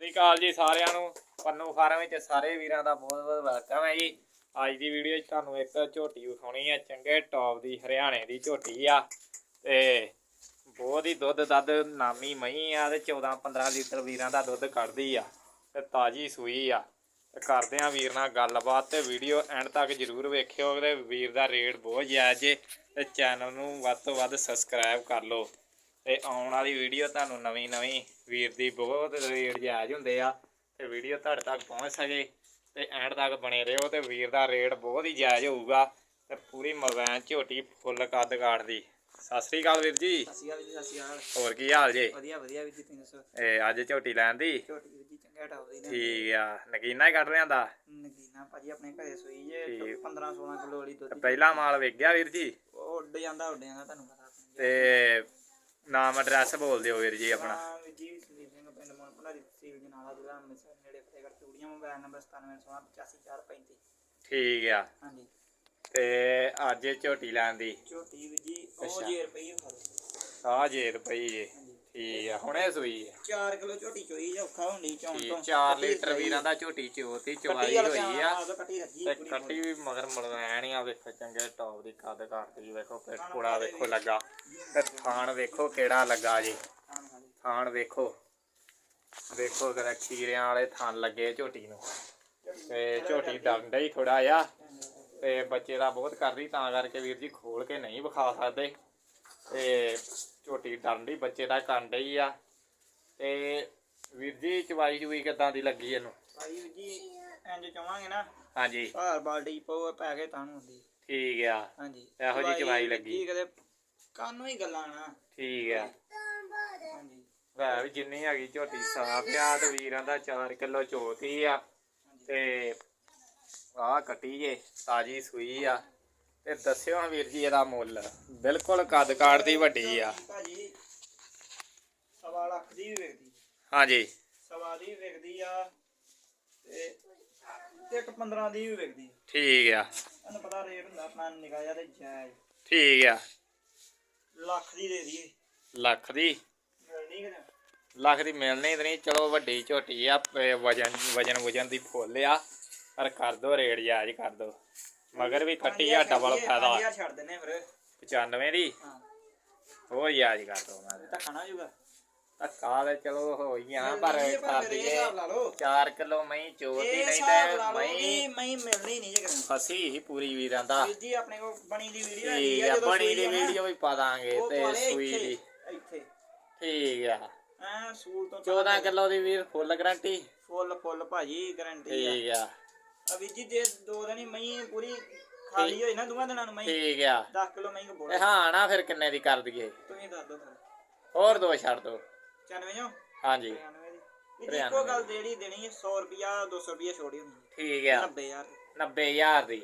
ਸਤਿ ਸ਼੍ਰੀ ਅਕਾਲ ਜੀ ਸਾਰਿਆਂ ਨੂੰ। ਪੰਨੂ ਫਾਰਮ ਵਿੱਚ ਸਾਰੇ ਵੀਰਾਂ ਦਾ ਬਹੁਤ ਬਹੁਤ ਵੈਲਕਮ ਹੈ ਜੀ। ਅੱਜ ਦੀ ਵੀਡੀਓ 'ਚ ਤੁਹਾਨੂੰ ਇੱਕ ਝੋਟੀ ਵਿਖਾਉਣੀ ਹੈ, ਚੰਗੇ ਟੌਪ ਦੀ, ਹਰਿਆਣੇ ਦੀ ਝੋਟੀ ਆ। ਤੇ ਬਹੁਤ ਹੀ ਦੁੱਧ ਦੱਧ ਨਾਮੀ ਮਹੀਂ ਆ ਤੇ 14 15 ਲੀਟਰ ਵੀਰਾਂ ਦਾ ਦੁੱਧ ਕੱਢਦੀ ਆ ਤੇ ਤਾਜੀ ਸੂਈ ਆ। ਤੇ ਕਰਦੇ ਆ ਵੀਰ ਨਾਲ ਗੱਲਬਾਤ ਤੇ ਵੀਡੀਓ ਐਂਡ ਤੱਕ ਜਰੂਰ ਵੇਖਿਓ ਤੇ ਵੀਰ ਦਾ ਰੇਟ ਬਹੁਤ ਜਾਇਜ਼ ਜੇ ਤੇ ਚੈਨਲ ਨੂੰ ਵੱਧ ਤੋਂ ਵੱਧ ਸਬਸਕ੍ਰਾਈਬ ਕਰ ਲਓ। ਤੇ ਆਉਣ ਵਾਲੀ ਵੀਡੀਓ ਤੁਹਾਨੂੰ ਨਵੀਂ ਨਵੀਂ ਵੀਰ ਦੀ ਬਹੁਤ ਰੇਟ ਜਾਇਜ਼ ਹੁੰਦੇ ਆ। ਤੇ ਵੀਡੀਓ ਤੁਹਾਡੇ ਤੱਕ ਪਹੁੰਚ ਸਕੇ ਤੇ ਐਂਡ ਤੱਕ ਬਣੇ ਰਹੋ ਤੇ ਵੀਰ ਦਾ ਰੇਟ ਬਹੁਤ ਹੀ ਜਾਇਜ਼ ਹੋਊਗਾ ਤੇ ਪੂਰੀ ਮਲਵੈਨ ਝੋਟੀ ਫੁੱਲ ਕੱਦ ਕਾਟਦੀ ਸਤਿ ਸ੍ਰੀ ਅਕਾਲ ਵੀਰ ਜੀ। ਸਤਿ ਸ਼੍ਰੀ ਅਕਾਲ ਜੀ ਸਤਿ ਸ਼੍ਰੀ ਅਕਾਲ। ਹੋਰ ਕੀ ਹਾਲ ਜੇ? ਵਧੀਆ ਵਧੀਆ ਵੀਰ ਜੀ ਤੁਸੀਂ ਦੱਸੋ? ਇਹ ਅੱਜ ਝੋਟੀ ਲੈਣ ਦੀ? ਛੋਟੀ ਵੀਰ ਜੀ ਚੰਗਾ ਠੀਕ ਆ ਨਗੀਨਾ ਹੀ ਕੱਢ ਲਿਆਂਦਾ ਨਗੀਨਾ ਭਾਜੀ ਆਪਣੇ ਘਰੇ ਸੋਈ ਜੇ ਠੀਕ। 15 16 ਕਿਲੋ ਵਾਲੀ ਦੁੱਧ ਦੀ। ਪਹਿਲਾ ਮਾਲ ਵੇਖ ਗਿਆ ਵੀਰ ਜੀ? ਉਹ ਉੱਡ ਜਾਂਦਾ ਉੱਡ ਜਾਂਦਾ ਤੁਹਾਨੂੰ ਪਤਾ। ਤੇ ਨਾਮ ਐਡਰੈਸ ਬੋਲ ਦਿਓ ਵੀਰ ਜੀ ਆਪਣਾ ਹਾਂ, ਵੀਰ ਜੀ ਸੁਨੀਲ ਸਿੰਘ ਪਿੰਡ ਮੋਨਪੁਰਾ ਦੀ ਤਹਿਸੀਲ ਜਨਾਲਾ ਜ਼ਿਲ੍ਹਾ ਅੰਮ੍ਰਿਤਸਰ ਨੇੜੇ ਫਤਿਹਗੜ੍ਹ ਚੂੜੀਆਂ ਮੋਬਾਈਲ ਨੰਬਰ 9716854435 ਠੀਕ ਆ। ਹਾਂਜੀ। ਤੇ ਅੱਜ ਇਹ ਝੋਟੀ ਲੈਣ ਦੀ? ਝੋਟੀ ਵੀਰ ਜੀ ਉਹ ਅੱਛਾ। ਜੇ ਖਾ ਲਓ। ਆ ਜੇ ਹਾਂਜੀ। ਠੀਕ ਆ ਹੁਣੇ ਸੂਈ ਹੈ 4 ਕਿਲੋ ਝੋਟੀ ਚੋਈ ਜੇ ਔਖਾ ਹੁੰਦੀ ਚੌਂ ਠੀਕ ਤੋਂ। 4 ਕੱਟੀ ਲੀਟਰ। ਵੀਰਾਂ ਦਾ ਝੋਟੀ ਚੋਤੀ ਕੱਟੀ ਚਵਾਈ ਵਾਲਾ ਹੋਈ ਆ। ਕੱਟੀ ਰੱਜੀ ਤੇ ਪੂਰੀ ਕੱਟੀ ਵੀ ਮਗਰ ਮਲਵੈਣ ਆ ਵੇਖੋ ਚੰਗੇ ਟੌਪ ਦੀ ਕੱਦ ਕਰਦੀ ਵੇਖੋ ਫਿਰ ਕੁੜਾ ਵੇਖੋ ਲੱਗਾ। ਤੇ ਥਾਣ ਵੇਖੋ ਕਿਹੜਾ ਲੱਗਾ ਜੀ। ਥਾਣ ਵੇਖੋ। ਵੇਖੋ ਕਿਹੜਾ ਖੀਰਿਆਂ ਵਾਲੇ ਥਾਣ ਲੱਗੇ ਝੋਟੀ ਨੂੰ। ਤੇ ਝੋਟੀ ਡੰਡਾ ਹੀ ਥੋੜਾ ਆ ਤੇ ਬੱਚੇ ਦਾ ਬਹੁਤ ਕਰਦੀ ਤਾਂ ਕਰਕੇ ਵੀਰ ਜੀ ਖੋਲ ਕੇ ਨਹੀਂ ਵਿਖਾ ਸਕਦੇ। ਤੇ ਝੋਟੀ ਡੰਡੀ ਬੱਚੇ ਦਾ ਕੰਡ ਹੀ ਆ। ਤੇ ਵੀਰ ਜੀ ਚਵਾਈ ਚੁਈ ਕਿਦਾਂ ਦੀ ਲੱਗੀ ਇਹਨੂੰ? ਭਾਈ ਜੀ ਇੰਜ ਚਾਹਾਂਗੇ ਨਾ ਹਾਂਜੀ। ਭਾਰ ਬਾਲਟੀ ਪੈ ਕੇ ਤਾਂ ਹੁੰਦੀ। ਠੀਕ ਆ। ਹਾਂਜੀ। ਇਹੋ ਜਿਹੀ ਚਵਾਈ ਲੱਗੀ। ਜੀ ਕਦੇ ਕਾਨੂੰ ਹੀ ਗੱਲਾਂ ਨਾ। ਠੀਕ ਆ। ਹਾਂਜੀ ਵੈ ਵੀ ਜਿੰਨੀ ਹੈਗੀ ਝੋਟੀ ਸਾਫ਼ ਆ ਤੇ ਵੀਰਾਂ ਦਾ 4 ਕਿਲੋ ਚੋਤੀ ਆ ਤੇ ਆਹ ਕੱਟੀ ਜੇ ਤਾਜੀ ਸੂਈ ਆ। ਤੇ ਦੱਸਿਓ ਹਾਂ ਵੀਰ ਜੀ ਇਹਦਾ ਮੁੱਲ। ਬਿਲਕੁਲ ਕੱਦ ਕਾੜ ਦੀ ਵੱਡੀ ਆ। ਭਾਜੀ ਸਵਾ ਲੱਖ ਦੀ ਵੀ ਵਿਕਦੀ। ਹਾਂਜੀ। ਸਵਾ ਦੀ ਵਿਕਦੀ ਆ ਤੇ ਇੱਕ 15 ਦੀ ਵੀ ਵਿਕਦੀ। ਆ। ਠੀਕ ਆ। ਤੁਹਾਨੂੰ ਪਤਾ ਰੇਟ ਹੁੰਦਾ ਆਪਣਾ ਜਿਹਾ ਤੇ ਜਾਇਜ਼। ਠੀਕ ਆ। ਲੱਖ ਦੀ ਦੇ ਦਈਏ। ਲੱਖ ਦੀ। ਲੱਖ ਦੀ ਮਿਲਣੀ ਤੇ ਨਹੀਂ ਚਲੋ ਵੱਡੀ ਝੋਟੀ ਆ ਵਜਨ ਵਜਨ ਵਜਨ ਦੀ ਫੁੱਲ ਆ ਪਰ ਕਰ ਦੋ ਰੇਟ ਜਾਇਜ਼ ਕਰ ਦੋ। ਮਗਰ ਵੀ ਕੱਟੀ ਆ ਡਬਲ ਫਾਇਦਾ। 5000 ਛੱਡ ਦਿੰਨੇ ਫਿਰ। 95 ਦੀ? ਹਾਂ। ਜਾਇਜ਼ ਕਰ ਦੋ ਜੂਗਾ ਧੱਕਾ ਤੇ ਚਲੋ ਪਰ ਮਿਲਣੀ ਕਰ ਪਰ ਮੇਰੇ ਦਈਏ। ਹਿਸਾਬ ਲਾ ਲਓ। 4 ਕਿਲੋ ਮਹੀਂ ਚੋਤੀ ਨਹੀਂ ਤੇ ਮਹੀਂ ਕਿ ਮਹੀਂ ਮਿਲਣੀ ਨਹੀਂ ਜੇ ਫਸੀ ਹੀ ਪੂਰੀ ਵੀਰਾਂ ਦਾ। ਜੀ ਆਪਣੇ ਕੋਲ ਬਣੀ ਦੀ ਵੀਡੀਓ ਆ ਬਣੀ ਦੀ ਵੀਡੀਓ ਵੀ ਪਾ ਦਾਂਗੇ ਤੇ ਸੂਈ ਦੀ। ਇੱਥੇ। ਠੀਕ ਆ। ਐ ਸੂਲ ਤੋਂ 14 ਕਿਲੋ ਦੀ ਵੀਰ ਫੁੱਲ ਗਰੰਟੀ। ਫੁੱਲ ਫੁੱਲ ਭਾਜੀ ਗਾਰੰਟੀ ਆ। ਠੀਕ ਆ। ਵੀਰ ਜੀ ਜੇ ਦੋ ਦਿਨ ਹੀ ਮਹੀਂ ਪੂਰੀ ਖਾਲੀ ਹੋਈ ਨਾ ਦੋਵਾਂ ਦਿਨਾਂ ਨੂੰ ਮਹੀਂ ਠੀਕ ਆ। 10 ਕਿਲੋ ਕੋ ਬੋਲ ਹਾਂ ਨਾ ਫਿਰ ਕਿੰਨੇ ਦੀ ਕਰ ਦਈਏ? ਤੁਸੀਂ ਦੱਸ ਦੋ ਫਿਰ ਹੋਰ ਦੋ ਛੱਡ ਦੋ। 94 ਜੋ ਹਾਂਜੀ। 93 ਦੀ। ਵੀਰ ਜੀ ਇੱਕੋ ਗੱਲ ਜਿਹੜੀ ਦੇਣੀ ਹੈ 100 ਰੁਪਿਆ 200 ਰੁਪਿਆ ਛੋੜੀ ਹੋਣੀ। ਠੀਕ ਆ। 90000 90000 ਦੀ।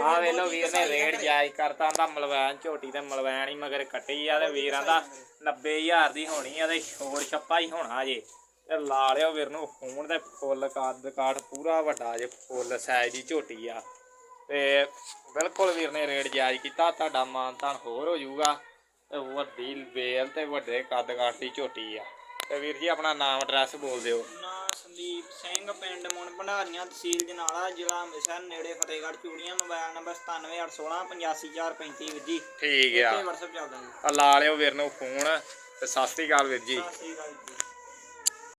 ਆ ਵੇਲੋ ਬਹੁਤੀ ਵੀਰ ਨੇ ਰੇਟ। ਜਾਇਜ਼ ਕਰਤਾ ਉਹਦਾ ਮਲਵੈਨ ਝੋਟੀ ਤੇ ਮਲਵੈਨ ਹੀ ਮਗਰ ਕੱਟੀ ਆ ਤੇ ਵੀਰਾਂ ਦਾ 90000 ਦੀ ਹੋਣੀ ਆ ਤੇ ਸ਼ੋਰ ਛੱਪਾ ਹੀ ਹੋਣਾ ਜੇ। ਤੇ ਲਾ ਲਿਓ ਵੀਰ ਨੂੰ ਫੋਨ ਤੇ ਫੁੱਲ ਕੱਦ ਕਾਠ ਪੂਰਾ ਵੱਡਾ ਜੇ ਫੁੱਲ ਸਾਈਜ਼ ਦੀ ਝੋਟੀ ਆ। ਤੇ ਬਿਲਕੁਲ ਵੀਰ ਨੇ ਰੇਟ ਜਾਇਜ਼ ਕੀਤਾ ਤੁਹਾਡਾ ਮਾਨਤਾਨ ਹੋਰ ਹੋ ਜਾਊਗਾ। ਤੇ ਵੱਡੀ ਬੇਲ ਤੇ ਵੱਡੇ ਕੱਦ ਕਾਠ ਦੀ ਝੋਟੀ ਆ। ਤੇ ਵੀਰ ਜੀ ਆਪਣਾ ਨਾਮ ਐਡਰੈਸ ਬੋਲ ਦਿਓ। ਨਾ ਸੰਦੀਪ ਸਿੰਘ ਪਿੰਡ ਮੁੰਨ ਭੰਡਾਰੀਆਂ ਤਹਿਸੀਲ ਜਨਾਲਾ ਜ਼ਿਲ੍ਹਾ ਅੰਮ੍ਰਿਤਸਰ ਨੇੜੇ ਫਤਿਹਗੜ੍ਹ ਚੂੜੀਆਂ ਮੋਬਾਈਲ ਨੰਬਰ 9781685435 ਵੀਰ ਜੀ। ਠੀਕ ਆ। ਤੇ WhatsApp ਚੱਲਦਾ ਜੀ। ਆ ਲਾ ਲਿਓ ਵੀਰ ਨੂੰ ਫੋਨ ਤੇ ਸਤਿ ਸ੍ਰੀ ਅਕਾਲ ਵੀਰ ਜੀ। ਸਤਿ ਸ਼੍ਰੀ ਅਕਾਲ ਜੀ।